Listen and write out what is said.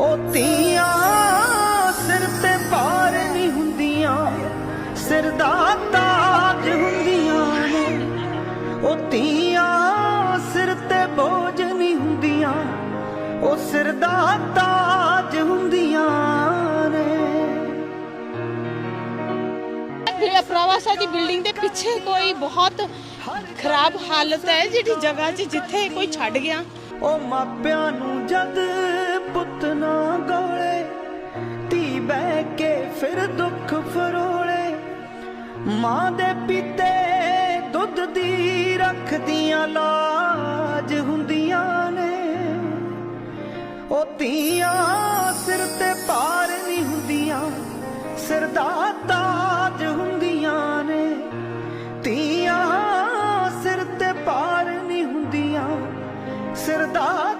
ਉਹ ਤੀਆਂ ਸਿਰ ਤੇ ਭਾਰ ਨਹੀਂ ਹੁੰਦੀਆਂ ਸਿਰ ਦਾ ਤਾਜ ਹੁੰਦੀਆਂ ਨੇ। ਉਹ ਤੀਆਂ ਸਿਰ ਤੇ ਬੋਝ ਨਹੀਂ ਹੁੰਦੀਆਂ ਉਹ ਸਿਰ ਦਾ ਤਾਜ ਹੁੰਦੀਆਂ ਨੇ। ਬਿਲ- ਪ੍ਰਵਾਸਾ ਦੀ ਬਿਲਡਿੰਗ ਦੇ ਪਿੱਛੇ ਕੋਈ ਬਹੁਤ ਖਰਾਬ ਹਾਲਤ ਹੈ ਜਿਹੜੀ ਜਗ੍ਹਾ 'ਚ ਜਿੱਥੇ ਕੋਈ ਛੱਡ ਗਿਆ? ਉਹ ਮਾਪਿਆਂ ਨੂੰ ਜਦ ਪੁੱਤ ਫਿਰ ਦੁੱਖ ਫਰੋਲੇ ਮਾਂ ਦੇ ਪੀਤੇ ਦੁੱਧ ਦੀ ਰੱਖਦੀਆਂ ਲਾਜ ਹੁੰਦੀਆਂ ਨੇ। ਉਹ ਧੀਆਂ ਸਿਰ ਤੇ ਪਾਰ ਨਹੀਂ ਹੁੰਦੀਆਂ, ਸਿਰ ਦਾ ਤਾਜ ਹੁੰਦੀਆਂ ਨੇ। ਧੀਆਂ ਸਿਰ ਤੇ ਪਾਰ ਨਹੀਂ ਹੁੰਦੀਆਂ, ਸਿਰ ਦਾ